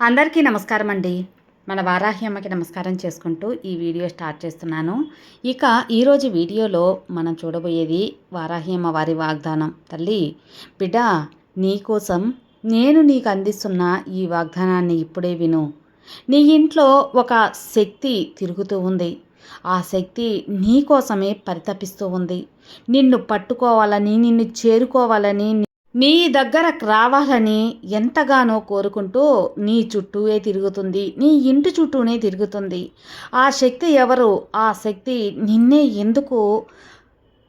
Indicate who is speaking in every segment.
Speaker 1: అందరికీ నమస్కారం అండి మన వారాహి అమ్మకి నమస్కారం చేసుకుంటూ ఈ వీడియో స్టార్ట్ చేస్తున్నాను. ఇక ఈరోజు వీడియోలో మనం చూడబోయేది వారాహి అమ్మ వారి వాగ్దానం. తల్లి బిడ్డ నీకోసం నేను నీకు అందిస్తున్న ఈ వాగ్దానాన్ని ఇప్పుడే విను. నీ ఇంట్లో ఒక శక్తి తిరుగుతూ ఉంది. ఆ శక్తి నీ కోసమే పరితపిస్తూ ఉంది. నిన్ను పట్టుకోవాలని నిన్ను చేరుకోవాలని నీ దగ్గరకు రావాలని ఎంతగానో కోరుకుంటూ నీ చుట్టూనే తిరుగుతుంది. నీ ఇంటి చుట్టూనే తిరుగుతుంది. ఆ శక్తి ఎవరు? ఆ శక్తి నిన్నే ఎందుకు?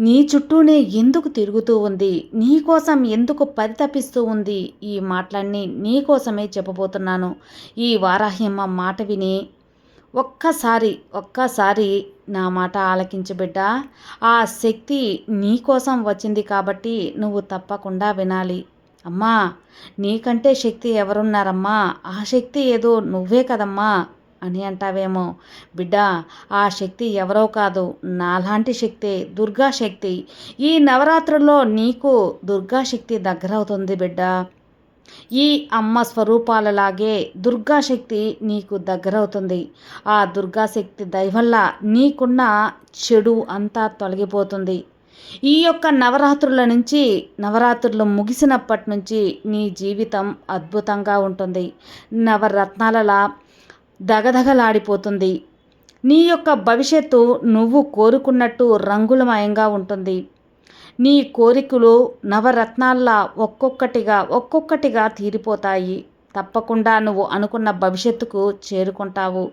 Speaker 1: నీ చుట్టూనే ఎందుకు తిరుగుతూ ఉంది? నీ కోసం ఎందుకు పరితపిస్తూ ఉంది? ఈ మాటలన్నీ నీ కోసమే చెప్పబోతున్నాను. ఈ వారాహ్యమ్మ మాట విని ఒక్కసారి ఒక్కసారి నా మాట ఆలకించు బిడ్డ. ఆ శక్తి నీకోసం వచ్చింది కాబట్టి నువ్వు తప్పకుండా వినాలి. అమ్మా నీకంటే శక్తి ఎవరున్నారమ్మా? ఆ శక్తి ఏదో నువ్వే కదమ్మా అని అంటావేమో. బిడ్డ ఆ శక్తి ఎవరో కాదు నాలాంటి శక్తి దుర్గా శక్తి ఈ నవరాత్రుల్లో నీకు దుర్గా శక్తి దగ్గరవుతుంది బిడ్డ. ఈ అమ్మ స్వరూపాలలాగే దుర్గాశక్తి నీకు దగ్గరవుతుంది. ఆ దుర్గాశక్తి దయవల్ల నీకున్న చెడు అంతా తొలగిపోతుంది. ఈ యొక్క నవరాత్రుల నుంచి నవరాత్రులు ముగిసినప్పటి నుంచి నీ జీవితం అద్భుతంగా ఉంటుంది. నవరత్నాలలా దగదగలాడిపోతుంది. నీ యొక్క భవిష్యత్తు నువ్వు కోరుకున్నట్టు రంగులమయంగా ఉంటుంది. నీ కోరికలు నవరత్నాల్లా ఒక్కొక్కటిగా ఒక్కొక్కటిగా తీరిపోతాయి. తప్పకుండా నువ్వు అనుకున్న భవిష్యత్తుకు చేరుకుంటావు.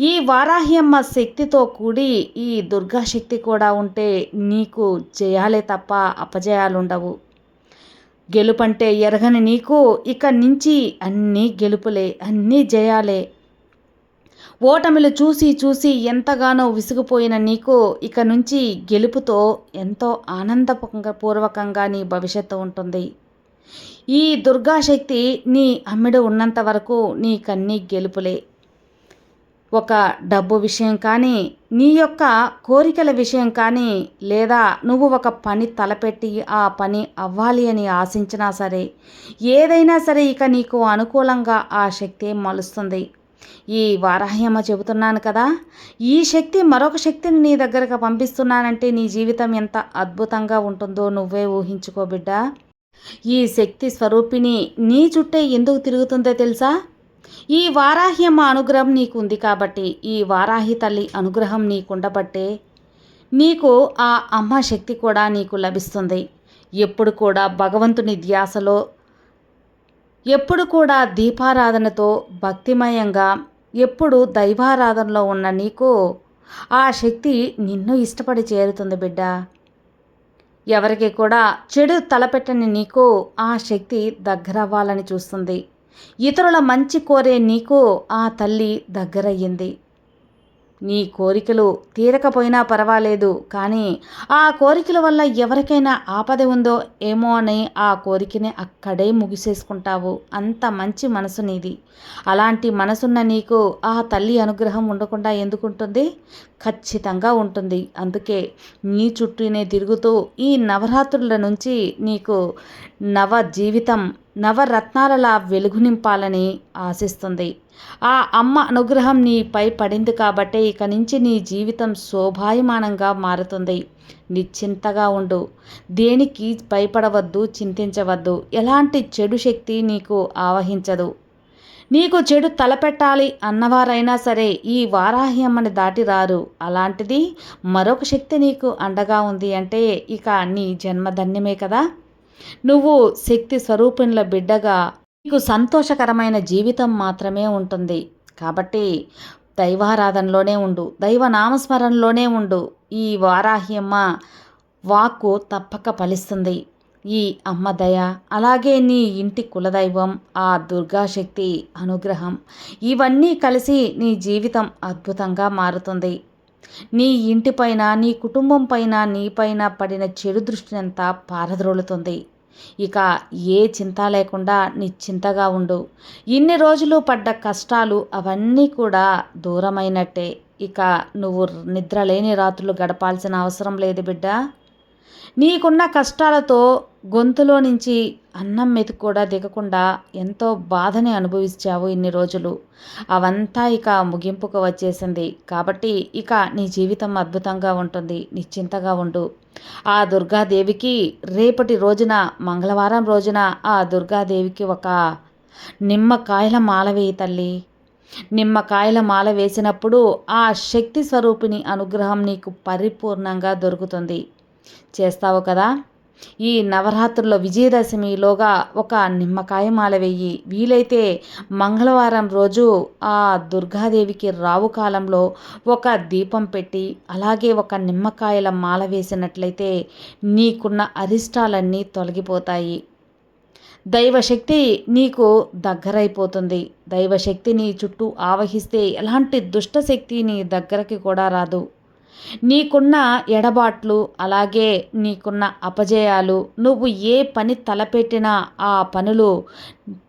Speaker 1: ఈ వారాహ్యమ్మ శక్తితో కూడి ఈ దుర్గాశక్తి కూడా ఉంటే నీకు జయాలే తప్ప అపజయాలుండవు. గెలుపంటే ఎరగని నీకు ఇక నుంచి అన్నీ గెలుపులే అన్నీ జయాలే. ఓటమిలు చూసి చూసి ఎంతగానో విసిగిపోయిన నీకు ఇక నుంచి గెలుపుతో ఎంతో ఆనందపూర్వకంగా నీ భవిష్యత్తు ఉంటుంది. ఈ దుర్గాశక్తి నీ అమ్మిడు ఉన్నంత వరకు నీకన్నీ గెలుపులే. ఒక డబ్బు విషయం కానీ నీ యొక్క కోరికల విషయం కానీ లేదా నువ్వు ఒక పని తలపెట్టి ఆ పని అవ్వాలి అని ఆశించినా సరే ఏదైనా సరే ఇక నీకు అనుకూలంగా ఆ శక్తి మలుస్తుంది. ఈ వారాహ్యమ్మ చెబుతున్నాను కదా. ఈ శక్తి మరొక శక్తిని నీ దగ్గరకు పంపిస్తున్నానంటే నీ జీవితం ఎంత అద్భుతంగా ఉంటుందో నువ్వే ఊహించుకో బిడ్డ. ఈ శక్తి స్వరూపిణి నీ చుట్టే ఎందుకు తిరుగుతుందో తెలుసా? ఈ వారాహ్యమ్మ అనుగ్రహం నీకు ఉంది కాబట్టి ఈ వారాహి తల్లి అనుగ్రహం నీకుండబట్టే నీకు ఆ అమ్మ శక్తి కూడా నీకు లభిస్తుంది. ఎప్పుడు కూడా భగవంతుని ధ్యాసలో ఎప్పుడు కూడా దీపారాధనతో భక్తిమయంగా ఎప్పుడు దైవారాధనలో ఉన్న నీకు ఆ శక్తి నిన్ను ఇష్టపడి చేరుతుంది బిడ్డ. ఎవరికి కూడా చెడు తలపెట్టని నీకు ఆ శక్తి దగ్గరవ్వాలని చూస్తుంది. ఇతరుల మంచి కోరే నీకు ఆ తల్లి దగ్గరయ్యింది. నీ కోరికలు తీరకపోయినా పర్వాలేదు కానీ ఆ కోరికల వల్ల ఎవరికైనా ఆపద ఉందో ఏమో అని ఆ కోరికని అక్కడే ముగిసేసుకుంటావు. అంత మంచి మనసు నీది. అలాంటి మనసున్న నీకు ఆ తల్లి అనుగ్రహం ఉండకుండా ఎందుకుంటుంది? ఖచ్చితంగా ఉంటుంది. అందుకే నీ చుట్టూనే తిరుగుతూ ఈ నవరాత్రుల నుంచి నీకు నవ జీవితం నవరత్నాలలా వెలుగు నింపాలని ఆశిస్తుంది. ఆ అమ్మ అనుగ్రహం నీపై పడింది కాబట్టే ఇక నుంచి నీ జీవితం శోభాయమానంగా మారుతుంది. నిశ్చింతగా ఉండు. దేనికి భయపడవద్దు చింతించవద్దు. ఎలాంటి చెడు శక్తి నీకు ఆవహించదు. నీకు చెడు తలపెట్టాలి అన్నవారైనా సరే ఈ వారాహ్యమ్మని దాటి రారు. అలాంటిది మరొక శక్తి నీకు అండగా ఉంది అంటే ఇక నీ జన్మధన్యమే కదా. నువ్వు శక్తి స్వరూపిణుల బిడ్డగా నీకు సంతోషకరమైన జీవితం మాత్రమే ఉంటుంది. కాబట్టి దైవారాధనలోనే ఉండు దైవ నామస్మరణలోనే ఉండు. ఈ వారాహ్యమ్మ వాక్కు తప్పక ఫలిస్తుంది. ఈ అమ్మ దయ అలాగే నీ ఇంటి కులదైవం ఆ దుర్గాశక్తి అనుగ్రహం ఇవన్నీ కలిసి నీ జీవితం అద్భుతంగా మారుతుంది. నీ ఇంటిపైన నీ కుటుంబం పైన నీపైన పడిన చెడు దృష్టినంతా పారద్రోలుతుంది. ఇక ఏ చింత లేకుండా నిశ్చింతగా ఉండు. ఇన్ని రోజులు పడ్డ కష్టాలు అవన్నీ కూడా దూరమైనట్టే. ఇక నువ్వు నిద్రలేని రాత్రులు గడపాల్సిన అవసరం లేదు బిడ్డ. నీకున్న కష్టాలతో గొంతులో నుంచి అన్నం మీద కూడా దిగకుండా ఎంతో బాధని అనుభవించావు ఇన్ని రోజులు. అవంతా ఇక ముగింపుకు వచ్చేసింది. కాబట్టి ఇక నీ జీవితం అద్భుతంగా ఉంటుంది. నిశ్చింతగా ఉండు. ఆ దుర్గాదేవికి రేపటి రోజున మంగళవారం రోజున ఆ దుర్గాదేవికి ఒక నిమ్మకాయల మాల వేయి తల్లి. నిమ్మకాయల మాల వేసినప్పుడు ఆ శక్తి స్వరూపిణి అనుగ్రహం నీకు పరిపూర్ణంగా దొరుకుతుంది. చేస్తావు కదా? ఈ నవరాత్రుల్లో విజయదశమిలోగా ఒక నిమ్మకాయ మాల వెయ్యి వీలైతే మంగళవారం రోజు ఆ దుర్గాదేవికి రావు కాలంలో ఒక దీపం పెట్టి అలాగే ఒక నిమ్మకాయల మాల వేసినట్లయితే నీకున్న అరిష్టాలన్నీ తొలగిపోతాయి. దైవశక్తి నీకు దగ్గరైపోతుంది. దైవశక్తి నీ చుట్టూ ఆవహిస్తే ఎలాంటి దుష్టశక్తి నీ దగ్గరకి కూడా రాదు. నీకున్న ఎడబాట్లు అలాగే నీకున్న అపజయాలు నువ్వు ఏ పని తలపెట్టినా ఆ పనులు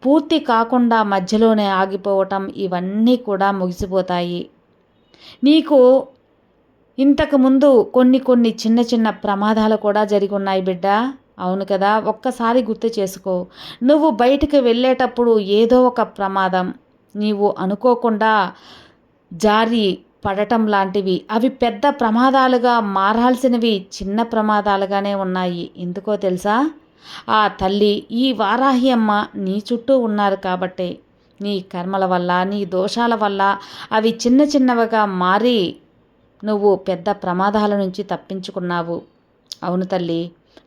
Speaker 1: పూర్తి కాకుండా మధ్యలోనే ఆగిపోవటం ఇవన్నీ కూడా ముగిసిపోతాయి. నీకు ఇంతకుముందు కొన్ని కొన్ని చిన్న చిన్న ప్రమాదాలు కూడా జరిగి ఉన్నాయి బిడ్డ. అవును కదా ఒక్కసారి గుర్తు చేసుకో. నువ్వు బయటికి వెళ్ళేటప్పుడు ఏదో ఒక ప్రమాదం. నీవు అనుకోకుండా జారి పడటం లాంటివి. అవి పెద్ద ప్రమాదాలుగా మారాల్సినవి చిన్న ప్రమాదాలుగానే ఉన్నాయి. ఎందుకో తెలుసా? ఆ తల్లి ఈ వారాహి అమ్మ నీ చుట్టూ ఉన్నారు కాబట్టే. నీ కర్మల వల్ల నీ దోషాల వల్ల అవి చిన్న చిన్నవిగా మారి నువ్వు పెద్ద ప్రమాదాల నుంచి తప్పించుకున్నావు. అవును తల్లి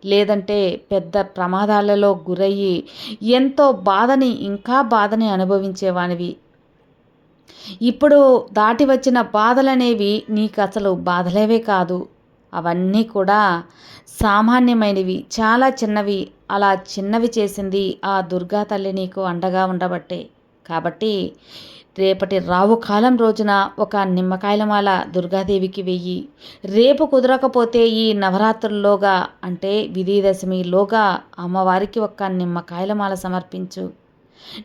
Speaker 1: లేదంటే పెద్ద ప్రమాదాలలో గురయ్యి ఎంతో బాధని ఇంకా బాధని అనుభవించేవానివి. ఇప్పుడు దాటి వచ్చిన బాధలనేవి నీకు అసలు బాధలేవే కాదు. అవన్నీ కూడా సామాన్యమైనవి చాలా చిన్నవి. అలా చిన్నవి చేసింది ఆ దుర్గా తల్లి నీకు అండగా ఉండబట్టే. కాబట్టి రేపటి రావు కాలం రోజున ఒక నిమ్మకాయలమాల దుర్గాదేవికి వెయ్యి. రేపు కుదరకపోతే ఈ నవరాత్రుల్లోగా అంటే విజయదశమిలోగా అమ్మవారికి ఒక నిమ్మకాయలమాల సమర్పించు.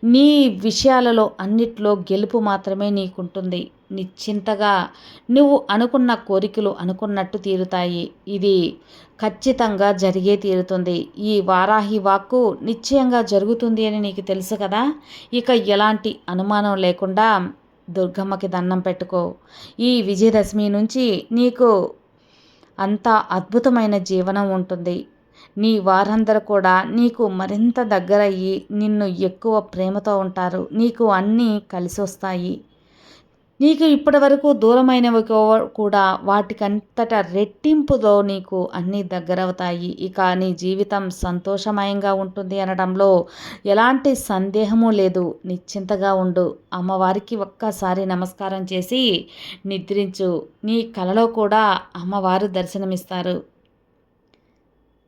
Speaker 1: నీ విషయాలలో అన్నిట్లో గెలుపు మాత్రమే నీకుంటుంది. నిశ్చింతగా నువ్వు అనుకున్న కోరికలు అనుకున్నట్టు తీరుతాయి. ఇది ఖచ్చితంగా జరిగే తీరుతుంది. ఈ వారాహి వాక్కు నిశ్చయంగా జరుగుతుంది అని నీకు తెలుసు కదా? ఇక ఎలాంటి అనుమానం లేకుండా దుర్గమ్మకి దండం పెట్టుకో. ఈ విజయదశమి నుంచి నీకు అంత అద్భుతమైన జీవనం ఉంటుంది. నీ వారందరూ కూడా నీకు మరింత దగ్గరయ్యి నిన్ను ఎక్కువ ప్రేమతో ఉంటారు. నీకు అన్నీ కలిసి వస్తాయి నీకు ఇప్పటి వరకు దూరమైనవి కూడా వాటికంతట రెట్టింపుతో నీకు అన్నీ దగ్గరవుతాయి. ఇక నీ జీవితం సంతోషమయంగా ఉంటుంది అనడంలో ఎలాంటి సందేహము లేదు. నిశ్చింతగా ఉండు. అమ్మవారికి ఒక్కసారి నమస్కారం చేసి నిద్రించు. నీ కలలో కూడా అమ్మవారు దర్శనమిస్తారు.